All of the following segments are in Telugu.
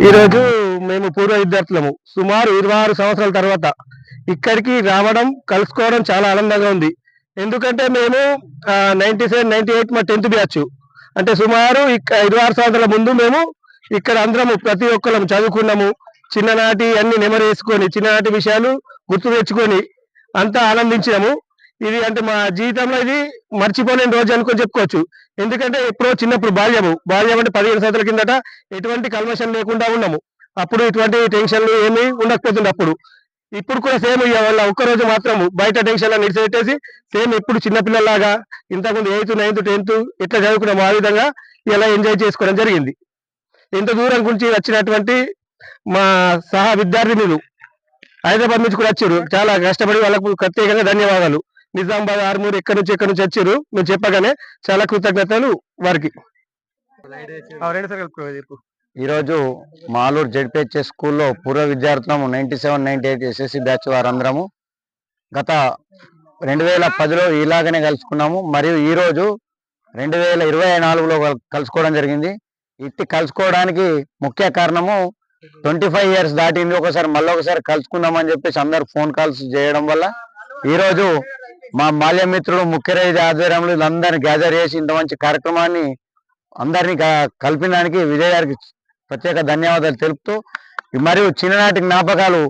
ఈరోజు మేము పూర్వ విద్యార్థులము. సుమారు ఇరవై ఆరు సంవత్సరాల తర్వాత ఇక్కడికి రావడం కలుసుకోవడం చాలా ఆనందంగా ఉంది. ఎందుకంటే మేము నైన్టీ సెవెన్ నైన్టీ ఎయిట్ మా టెన్త్ బ్యాచ్. అంటే సుమారు ఇరవై ఆరు సంవత్సరాల ముందు మేము ఇక్కడ అందరము ప్రతి ఒక్కరం చదువుకున్నాము. చిన్ననాటి అన్ని నెమరు వేసుకొని చిన్ననాటి విషయాలు గుర్తు తెచ్చుకొని అంతా ఆనందించాము ఇది అంటే మా జీవితంలో ఇది మర్చిపోలేని రోజు అనుకొని చెప్పుకోవచ్చు. ఎందుకంటే ఎప్పుడో చిన్నప్పుడు బాల్యము. బాల్యం అంటే పదిహేను సంవత్సరాల కిందట ఎటువంటి కల్మషం లేకుండా ఉన్నాము. అప్పుడు ఇటువంటి టెన్షన్లు ఏమీ ఉండకపోతుండే అప్పుడు. ఇప్పుడు కూడా సేమ్ వాళ్ళ ఒక్కరోజు మాత్రం బయట టెన్షన్ నిడిచిపెట్టేసి సేమ్ ఇప్పుడు చిన్నపిల్లలాగా ఇంతకుముందు ఎయిత్ నైన్త్ టెన్త్ ఎట్లా చదువుకున్నాము ఆ విధంగా ఇలా ఎంజాయ్ చేసుకోవడం జరిగింది. ఇంత దూరం గురించి వచ్చినటువంటి మా సహా విద్యార్థినులు హైదరాబాద్ నుంచి కూడా వచ్చారు. చాలా కష్టపడి వాళ్ళకు ప్రత్యేకంగా ధన్యవాదాలు. నిజామాబాద్ ఆర్మూర్ ఎక్కడి నుంచి ఎక్కడి నుంచి వచ్చారు? మేము చెప్పగానే చాలా కృతజ్ఞతలు వారికి. ఈరోజు మాలూరు జడ్పిహెచ్ఎస్ స్కూల్లో పూర్వ విద్యార్థులము ninety seven ninety eight SSC batch వారందరము. గత రెండు వేల పదిలో ఇలాగనే కలుసుకున్నాము. మరియు ఈ రోజు రెండు వేల ఇరవై నాలుగులో కల్- కలుసుకోవడం జరిగింది. ఇట్టి కలుసుకోవడానికి ముఖ్య కారణము ట్వంటీ ఫైవ్ ఇయర్స్ దాటింది. ఒకసారి మళ్ళీ ఒకసారి కలుసుకుందామని చెప్పేసి అందరు ఫోన్ కాల్స్ చేయడం వల్ల ఈ రోజు మా బాల్యమిత్రుడు ముఖ్య రైతు ఆధ్వర్యంలో వీళ్ళందరినీ గ్యాదర్ చేసి ఇంత మంచి కార్యక్రమాన్ని అందరినీ కల్పించడానికి విజయ్ గారికి ప్రత్యేక ధన్యవాదాలు తెలుపుతూ మరియు చిన్ననాటి జ్ఞాపకాలు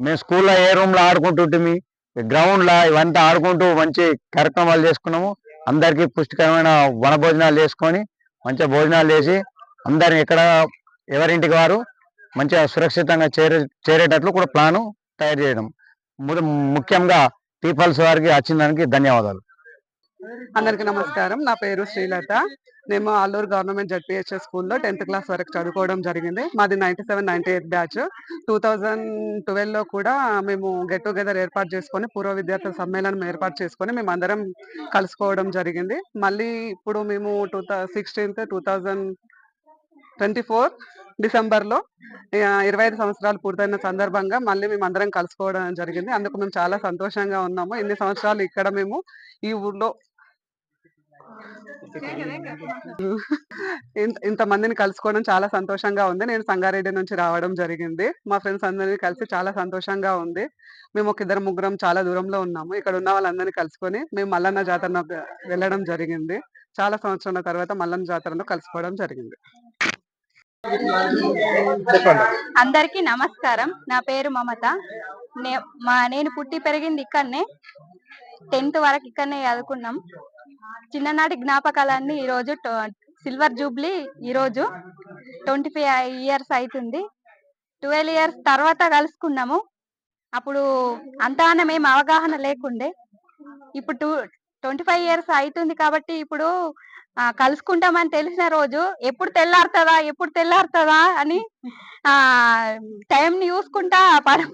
మేము స్కూల్లో ఏ రూమ్లో ఆడుకుంటుంటిమి గ్రౌండ్లో ఇవంతా ఆడుకుంటూ మంచి కార్యక్రమాలు చేసుకున్నాము. అందరికీ పుష్టికరమైన వనభోజనాలు చేసుకొని మంచిగా భోజనాలు చేసి అందరిని ఎక్కడ ఎవరింటికి వారు మంచిగా సురక్షితంగా చేరే చేరేటట్లు కూడా ప్లాను తయారు చేయడం. ముఖ్యంగా పీపల్స్ వారికి వచ్చిందానికి ధన్యవాదాలు. అందరికీ నమస్కారం. నా పేరు శ్రీలత. మేము అల్లూరు గవర్నమెంట్ జడ్పిహెచ్ఎస్ స్కూల్లో టెన్త్ క్లాస్ వరకు చదువుకోవడం జరిగింది. మాది ninety seven ninety eight batch. Two thousand ట్వెల్వ్లో కూడా మేము గెట్ టుగెదర్ ఏర్పాటు చేసుకొని పూర్వ విద్యార్థుల సమ్మేళనం ఏర్పాటు చేసుకొని మేము అందరం కలుసుకోవడం జరిగింది. మళ్ళీ ఇప్పుడు మేము two sixteenth two thousand twenty four డిసెంబర్లో ఇరవై ఐదు సంవత్సరాలు పూర్తయిన సందర్భంగా మళ్ళీ మేము అందరం కలుసుకోవడం జరిగింది. అందుకు మేము చాలా సంతోషంగా ఉన్నాము. ఇన్ని సంవత్సరాలు ఇక్కడ మేము ఈ ఊర్లో ఇంత- ఇంతమందిని కలుసుకోవడం చాలా సంతోషంగా ఉంది. నేను సంగారెడ్డి నుంచి రావడం జరిగింది. మా ఫ్రెండ్స్ అందరినీ కలిసి చాలా సంతోషంగా ఉంది. మేము ఒక ఇద్దరు ముగ్గురం చాలా దూరంలో ఉన్నాము. ఇక్కడ ఉన్న వాళ్ళందరినీ కలుసుకొని మేము మల్లన్న జాతర వెళ్ళడం జరిగింది. చాలా సంవత్సరాల తర్వాత మల్లన్న జాతరలో కలుసుకోవడం జరిగింది. అందరికీ నమస్కారం. నా పేరు మమత. నే- మా నేను పుట్టి పెరిగింది ఇక్కడనే. టెన్త్ వరకు ఇక్కడనే చదువుకున్నాం. చిన్ననాటి జ్ఞాపకాలన్నీ ఈరోజు సిల్వర్ జూబ్లీ ఈరోజు ట్వంటీ ఫైవ్ ఇయర్స్ అవుతుంది ట్వెల్వ్ ఇయర్స్ తర్వాత కలుసుకున్నాము. అప్పుడు అంతగానం ఏం అవగాహన లేకుండే. ఇప్పుడు టూ ట్వంటీ ఫైవ్ ఇయర్స్ అవుతుంది కాబట్టి ఇప్పుడు కలుసుకుంటామని తెలిసిన రోజు ఎప్పుడు తెల్లారుతుందా ఎప్పుడు తెల్లారుతుందా అని ఆ టైం ని చూసుకుంటా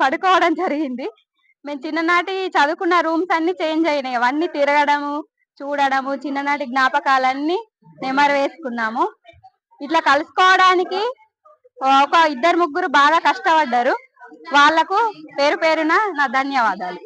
పడుకోవడం జరిగింది. మేము చిన్ననాటి చదువుకున్న రూమ్స్ అన్ని చేంజ్ అయినాయి. అవన్నీ తిరగడము చూడడము చిన్ననాటి జ్ఞాపకాలన్నీ నెమరు వేసుకున్నాము. ఇట్లా కలుసుకోవడానికి ఒక ఇద్దరు ముగ్గురు బాగా కష్టపడ్డారు. వాళ్ళకు పేరు పేరున నా ధన్యవాదాలు.